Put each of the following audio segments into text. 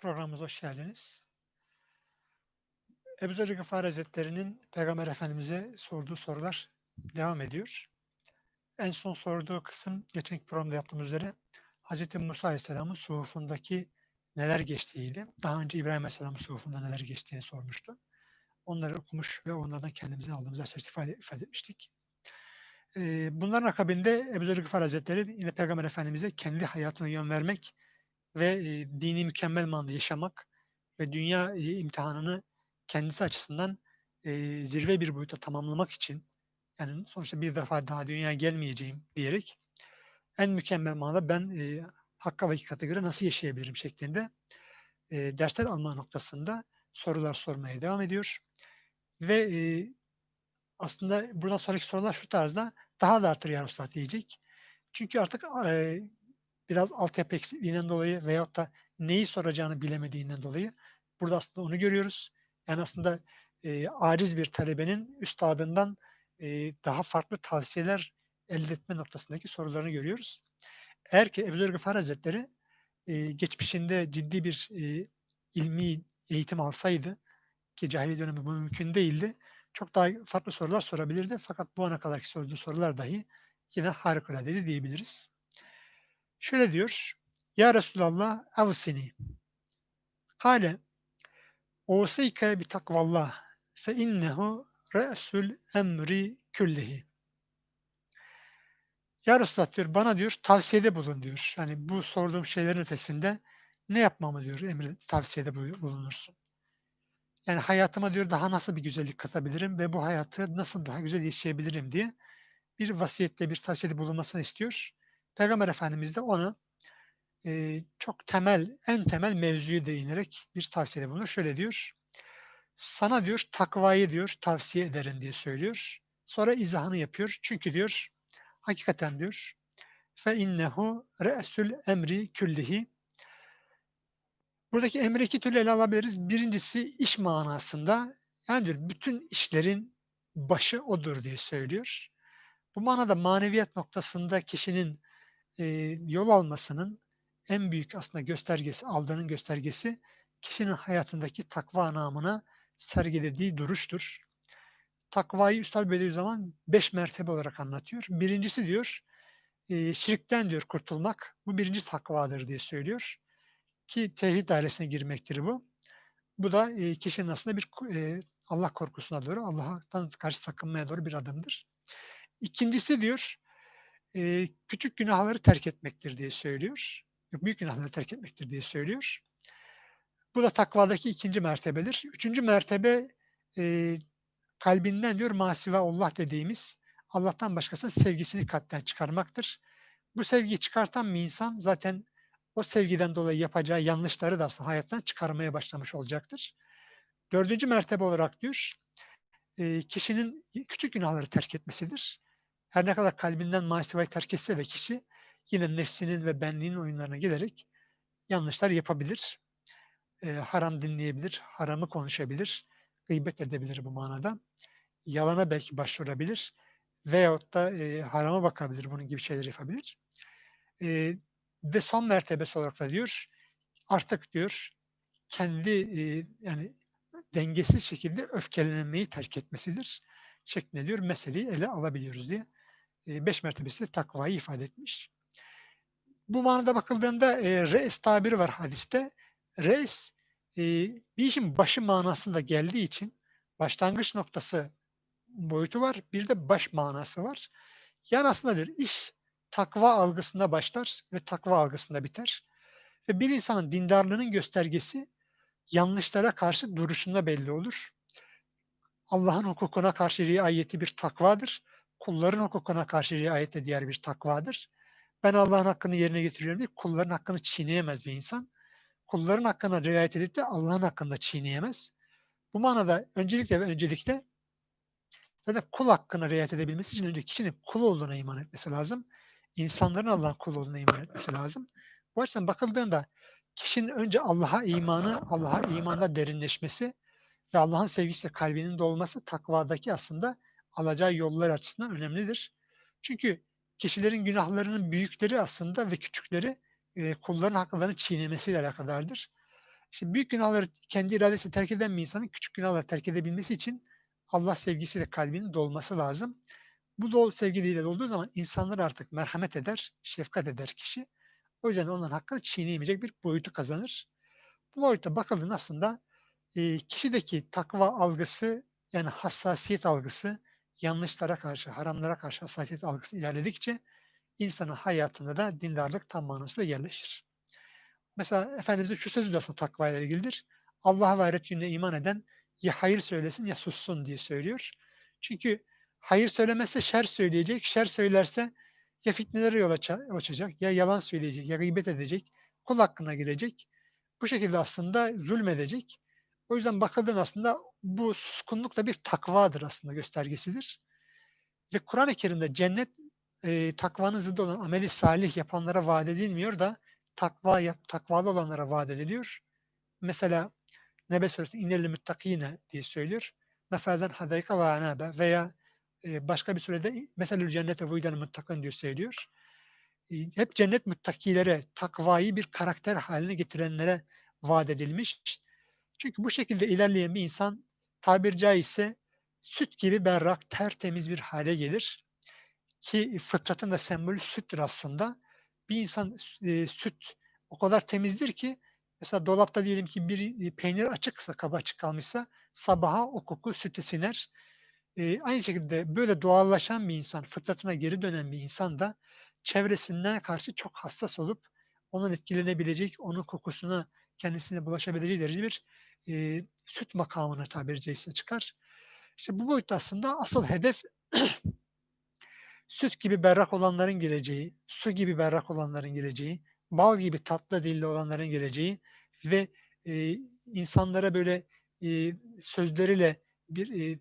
Programımıza hoş geldiniz. Ebu Zer Gıfari Hazretleri'nin Peygamber Efendimiz'e sorduğu sorular devam ediyor. En son sorduğu kısım geçen programda yaptığımız üzere Hz. Musa Aleyhisselam'ın suhufundaki neler geçtiğiydi. Daha önce İbrahim Aleyhisselam'ın suhufunda neler geçtiğini sormuştu. Onları okumuş ve onlardan kendimize aldığımız dersleri ifade, ifade etmiştik. Ee, bunların akabinde Ebu Zer Gıfari Hazretleri yine Peygamber Efendimiz'e kendi hayatına yön vermek ve e, dini mükemmel manada yaşamak ve dünya e, imtihanını kendisi açısından e, zirve bir boyuta tamamlamak için yani sonuçta bir defa daha dünyaya gelmeyeceğim diyerek en mükemmel manada ben e, hakka ve hakikate göre nasıl yaşayabilirim şeklinde e, dersler alma noktasında sorular sormaya devam ediyor. Ve e, aslında buradan sonraki sorular şu tarzda daha da artır ya Resulullah diyecek. Çünkü artık e, biraz altyapı eksikliğinden dolayı veyahut da neyi soracağını bilemediğinden dolayı burada aslında onu görüyoruz. Yani aslında e, aciz bir talebenin üstadından e, daha farklı tavsiyeler elde etme noktasındaki sorularını görüyoruz. Eğer ki Ebu Zer Hazretleri e, geçmişinde ciddi bir e, ilmi eğitim alsaydı ki cahiliye dönemi bu mümkün değildi. Çok daha farklı sorular sorabilirdi. Fakat bu ana kadarki sorduğu sorular dahi yine harikuladeydi diyebiliriz. Şöyle diyor. Ya Resulallah avsini. Kale Usike bi takvallah fe innehu re'sul emri küllihi. Ya Resulallah diyor bana diyor tavsiyede bulun diyor. Hani bu sorduğum şeylerin ötesinde ne yapmamı diyor emri tavsiyede bulunursun. Yani hayatıma diyor daha nasıl bir güzellik katabilirim ve bu hayatı nasıl daha güzel yaşayabilirim diye bir vasiyette bir tavsiyede bulunmasını istiyor. Peygamber Efendimiz de ona e, çok temel, en temel mevzuyu değinerek bir tavsiyede bulunur. Şöyle diyor, sana diyor takvayı diyor tavsiye ederim diye söylüyor. Sonra izahını yapıyor. Çünkü diyor hakikaten diyor fe innehu re'sul emri küllihi Buradaki emri iki türlü ele alabiliriz. Birincisi iş manasında yani diyor bütün işlerin başı odur diye söylüyor. Bu manada maneviyat noktasında kişinin e, yol almasının en büyük aslında göstergesi, aldığının göstergesi kişinin hayatındaki takva namına sergilediği duruştur. Takvayı Üstad Bediüzzaman beş mertebe olarak anlatıyor. Birincisi diyor, e, şirkten diyor kurtulmak. Bu birinci takvadır diye söylüyor. Ki tevhid dairesine girmektir bu. Bu da e, kişinin aslında bir e, Allah korkusuna doğru, Allah'tan karşı sakınmaya doğru bir adımdır. İkincisi diyor, e, küçük günahları terk etmektir diye söylüyor. Büyük günahları terk etmektir diye söylüyor. Bu da takvadaki ikinci mertebedir. Üçüncü mertebe e, kalbinden diyor masiva Allah dediğimiz Allah'tan başkasının sevgisini kalpten çıkarmaktır. Bu sevgiyi çıkartan bir insan zaten o sevgiden dolayı yapacağı yanlışları da aslında hayattan çıkarmaya başlamış olacaktır. Dördüncü mertebe olarak diyor, kişinin küçük günahları terk etmesidir. Her ne kadar kalbinden masivayı terk etse de kişi yine nefsinin ve benliğinin oyunlarına giderek yanlışlar yapabilir. E, haram dinleyebilir, haramı konuşabilir, gıybet edebilir bu manada. Yalana belki başvurabilir veyahut da e, harama bakabilir, bunun gibi şeyler yapabilir. E, ve son mertebesi olarak da diyor, artık diyor kendi e, yani dengesiz şekilde öfkelenmeyi terk etmesidir şeklinde diyor meseleyi ele alabiliyoruz diye. E, beş mertebesi takvayı ifade etmiş. Bu manada bakıldığında e, reis tabiri var hadiste. Reis e, bir işin başı manasında geldiği için başlangıç noktası boyutu var. Bir de baş manası var. Yani aslında diyor iş takva algısında başlar ve takva algısında biter. Ve bir insanın dindarlığının göstergesi yanlışlara karşı duruşunda belli olur. Allah'ın hukukuna karşı riayeti bir takvadır. Kulların hukukuna karşı riayeti diğer bir takvadır. Ben Allah'ın hakkını yerine getiriyorum diye kulların hakkını çiğneyemez bir insan. Kulların hakkına riayet edip de Allah'ın hakkında çiğneyemez. Bu manada öncelikle ve öncelikle zaten kul hakkına riayet edebilmesi için önce kişinin kul olduğuna iman etmesi lazım. İnsanların Allah'ın kul olduğuna iman etmesi lazım. Bu açıdan bakıldığında kişinin önce Allah'a imanı, Allah'a imanda derinleşmesi ve Allah'ın sevgisiyle kalbinin dolması takvadaki aslında alacağı yollar açısından önemlidir. Çünkü kişilerin günahlarının büyükleri aslında ve küçükleri e, kulların haklarını çiğnemesiyle alakadardır. İşte büyük günahları kendi iradesiyle terk eden bir insanın küçük günahları terk edebilmesi için Allah sevgisiyle kalbinin dolması lazım. Bu dol sevgiyle dolduğu zaman insanlar artık merhamet eder, şefkat eder kişi. O yüzden onların hakkını çiğneyemeyecek bir boyutu kazanır. Bu boyutta bakıldığında aslında e, kişideki takva algısı yani hassasiyet algısı yanlışlara karşı, haramlara karşı hassasiyet algısı ilerledikçe insanın hayatında da dindarlık tam manasıyla yerleşir. Mesela Efendimiz'in şu sözü de aslında takva ile ilgilidir. Allah'a ve ahiret gününe iman eden ya hayır söylesin ya sussun diye söylüyor. Çünkü hayır söylemezse şer söyleyecek, şer söylerse ya fitnelere yol açacak, ya yalan söyleyecek, ya gıybet edecek, kul hakkına girecek. Bu şekilde aslında zulmedecek. O yüzden bakıldığında aslında bu suskunluk da bir takvadır aslında göstergesidir. Ve Kur'an-ı Kerim'de cennet e, takvanın zıddı olan ameli salih yapanlara vaat edilmiyor da takva yap, takvalı olanlara vaat ediliyor. Mesela Nebe Suresi innelli müttakine diye söylüyor. Mefelden hadayka ve anabe veya e, başka bir surede meselül cennete vuydanı müttakın diyor söylüyor. E, hep cennet müttakilere, takvayı bir karakter haline getirenlere vaat edilmiş. Çünkü bu şekilde ilerleyen bir insan tabir caizse süt gibi berrak, tertemiz bir hale gelir. Ki fıtratın da sembolü süttür aslında. Bir insan e, süt o kadar temizdir ki mesela dolapta diyelim ki bir peynir açıksa, kaba açık kalmışsa sabaha o koku süte siner. E, aynı şekilde böyle doğallaşan bir insan, fıtratına geri dönen bir insan da çevresinden karşı çok hassas olup onun etkilenebilecek, onun kokusuna kendisine bulaşabileceği derece bir e, süt makamına tabiri caizse çıkar. İşte bu boyutta aslında asıl hedef süt gibi berrak olanların geleceği, su gibi berrak olanların geleceği, bal gibi tatlı dilli olanların geleceği ve e, insanlara böyle e, sözleriyle bir e,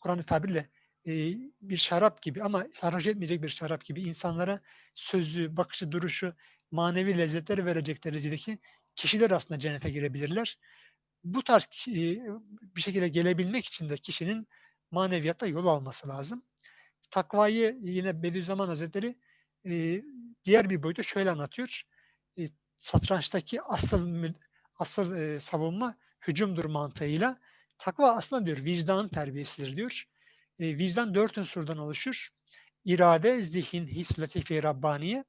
Kur'an'ı tabirle e, bir şarap gibi ama sarhoş etmeyecek bir şarap gibi insanlara sözü, bakışı, duruşu, manevi lezzetleri verecek derecedeki kişiler aslında cennete girebilirler. Bu tarz bir şekilde gelebilmek için de kişinin maneviyatta yol alması lazım. Takvayı yine Bediüzzaman Hazretleri diğer bir boyutta şöyle anlatıyor. Satrançtaki asıl asıl savunma hücumdur mantığıyla. Takva aslında diyor vicdanın terbiyesidir diyor. Vicdan dört unsurdan oluşur. İrade, zihin, his, latife, Rabbaniye.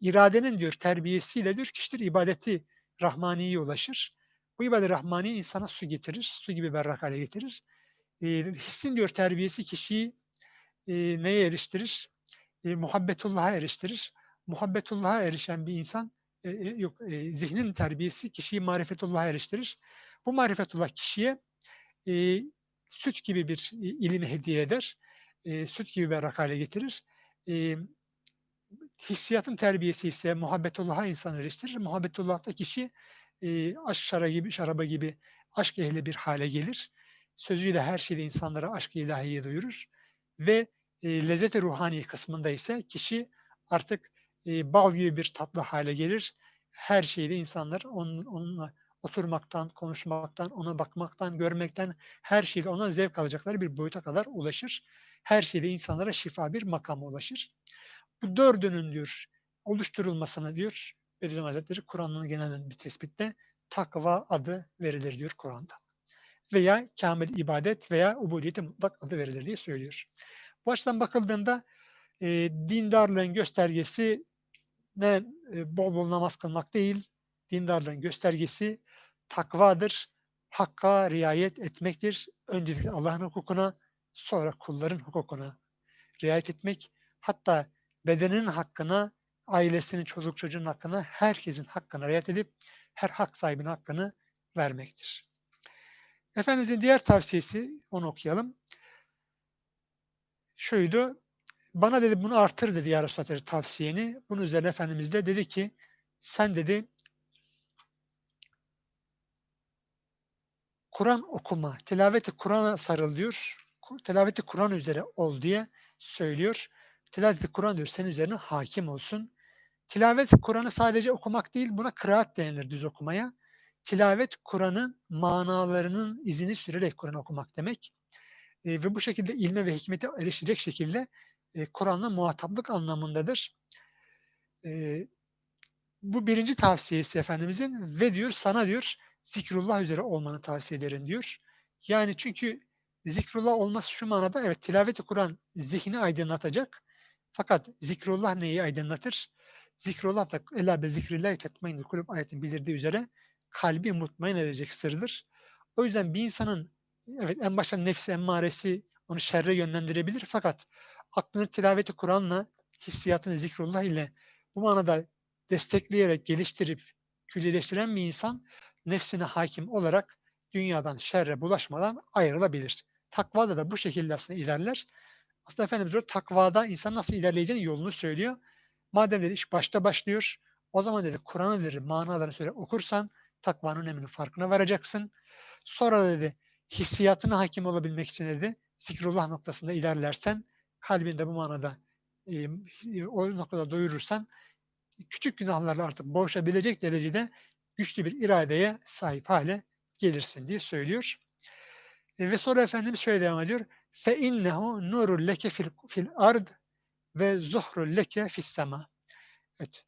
İradenin diyor terbiyesiyle diyor kişidir ibadeti Rahmani'ye ulaşır. Bu ibadet Rahmani insana su getirir. Su gibi berrak hale getirir. E, hissin diyor terbiyesi kişiyi e, neye eriştirir? E, muhabbetullah'a eriştirir. Muhabbetullah'a erişen bir insan e, yok e, zihnin terbiyesi kişiyi marifetullah'a eriştirir. Bu marifetullah kişiye e, süt gibi bir ilimi hediye eder. E, süt gibi berrak hale getirir. E, hissiyatın terbiyesi ise muhabbetullah'a insan eriştirir. Muhabbetullah'ta kişi e, aşk şarabı gibi, şaraba gibi aşk ehli bir hale gelir. Sözüyle her şeyde insanlara aşk ilahiyi duyurur. Ve e, lezzet-i ruhani kısmında ise kişi artık e, bal gibi bir tatlı hale gelir. Her şeyde insanlar onun, onunla oturmaktan, konuşmaktan, ona bakmaktan, görmekten her şeyde ona zevk alacakları bir boyuta kadar ulaşır. Her şeyde insanlara şifa bir makama ulaşır. Bu dördünün diyor oluşturulmasına diyor Bediüzzaman Hazretleri Kur'an'ın genel bir tespitte takva adı verilir diyor Kur'an'da. Veya kamil ibadet veya ubudiyeti mutlak adı verilir diye söylüyor. Bu açıdan bakıldığında e, dindarlığın göstergesi ne e, bol bol namaz kılmak değil, dindarlığın göstergesi takvadır, hakka riayet etmektir. Öncelikle Allah'ın hukukuna, sonra kulların hukukuna riayet etmek, hatta bedenin hakkına, ailesinin, çocuk çocuğun hakkına, herkesin hakkına riayet edip her hak sahibinin hakkını vermektir. Efendimizin diğer tavsiyesi, onu okuyalım. Şuydu, bana dedi bunu artır dedi ya Resulallah tavsiyeni. Bunun üzerine Efendimiz de dedi ki, sen dedi Kur'an okuma, tilaveti Kur'an'a sarıl diyor. Tilaveti Kur'an üzere ol diye söylüyor. Tilaveti Kur'an diyor senin üzerine hakim olsun. Tilavet Kur'an'ı sadece okumak değil buna kıraat denilir düz okumaya. Tilavet Kur'an'ın manalarının izini sürerek Kur'an okumak demek. E, ve bu şekilde ilme ve hikmete erişecek şekilde e, Kur'an'la muhataplık anlamındadır. E, bu birinci tavsiyesi Efendimizin ve diyor sana diyor zikrullah üzere olmanı tavsiye ederim diyor. Yani çünkü zikrullah olması şu manada evet tilaveti Kur'an zihni aydınlatacak. Fakat zikrullah neyi aydınlatır? Zikrullah da ela be zikrillahi tetmainul kulüp ayetin bildirdiği üzere kalbi mutmain edecek sırdır. O yüzden bir insanın evet en başta nefsi emmaresi onu şerre yönlendirebilir fakat aklını tilaveti Kur'an'la hissiyatını zikrullah ile bu manada destekleyerek geliştirip küllileştiren bir insan nefsine hakim olarak dünyadan şerre bulaşmadan ayrılabilir. Takvada da bu şekilde aslında ilerler. Aslında Efendimiz diyor takvada insan nasıl ilerleyeceğinin yolunu söylüyor. Madem dedi iş başta başlıyor, o zaman dedi Kur'an'ı dedi manalarını söyle okursan takvanın öneminin farkına varacaksın. Sonra dedi hissiyatına hakim olabilmek için dedi zikrullah noktasında ilerlersen kalbinde bu manada e, o noktada doyurursan küçük günahlarla artık boğuşabilecek derecede güçlü bir iradeye sahip hale gelirsin diye söylüyor. E, ve sonra Efendimiz şöyle devam ediyor. İnnehu nurul leke fil, fil ard ve zuhrul leke fis sema. Evet.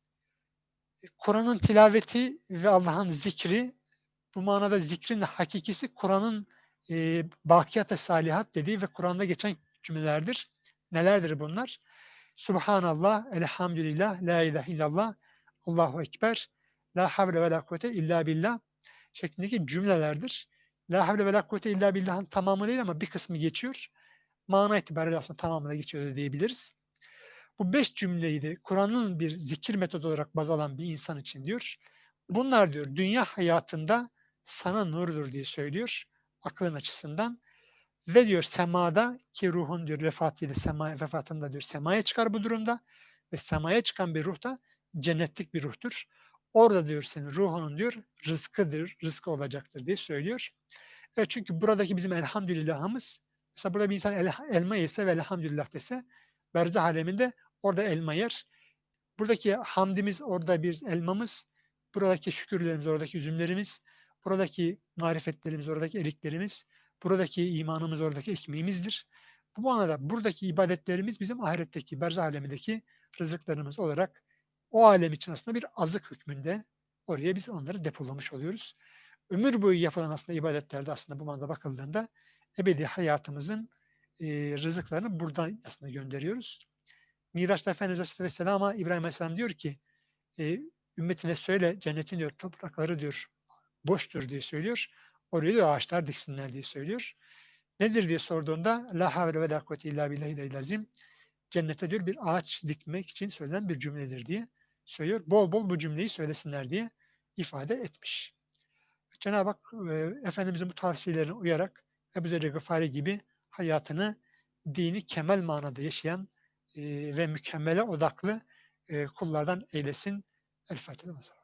Kur'an'ın tilaveti ve Allah'ın zikri bu manada zikrin hakikisi Kur'an'ın e, bakiyat salihat dediği ve Kur'an'da geçen cümlelerdir. Nelerdir bunlar? Subhanallah, elhamdülillah, la ilahe illallah, Allahu Ekber, la havle ve la kuvvete illa billah şeklindeki cümlelerdir. La havle ve la kuvvete illa billah'ın tamamı değil ama bir kısmı geçiyor. Mana itibariyle aslında tamamı da geçiyor diyebiliriz. Bu beş cümleyi de Kur'an'ın bir zikir metodu olarak baz alan bir insan için diyor. Bunlar diyor dünya hayatında sana nurdur diye söylüyor aklın açısından. Ve diyor semada ki ruhun diyor vefatıyla sema, vefatında diyor semaya çıkar bu durumda. Ve semaya çıkan bir ruh da cennetlik bir ruhtur. Orada diyor senin ruhunun diyor rızkıdır, rızkı olacaktır diye söylüyor. Evet çünkü buradaki bizim elhamdülillahımız mesela burada bir insan el, elma yese ve elhamdülillah dese berzah aleminde orada elma yer. Buradaki hamdimiz orada bir elmamız, buradaki şükürlerimiz, oradaki üzümlerimiz, buradaki marifetlerimiz, oradaki eriklerimiz, buradaki imanımız, oradaki ekmeğimizdir. Bu manada buradaki ibadetlerimiz bizim ahiretteki, berzah alemindeki rızıklarımız olarak o alem için aslında bir azık hükmünde oraya biz onları depolamış oluyoruz. Ömür boyu yapılan aslında ibadetlerde aslında bu manada bakıldığında ebedi hayatımızın e, rızıklarını buradan aslında gönderiyoruz. Miraç'ta Efendimiz Aleyhisselam'a İbrahim Aleyhisselam diyor ki e, ümmetine söyle cennetin diyor toprakları diyor boştur diye söylüyor. Oraya diyor ağaçlar diksinler diye söylüyor. Nedir diye sorduğunda la havle ve la kuvvete illa billahi lazim cennete diyor bir ağaç dikmek için söylenen bir cümledir diye söylüyor. Bol bol bu cümleyi söylesinler diye ifade etmiş. Cenab-ı Hak e, Efendimizin bu tavsiyelerine uyarak Ebu Zer Gıfari gibi hayatını dini kemal manada yaşayan e, ve mükemmele odaklı e, kullardan eylesin. El Fatiha.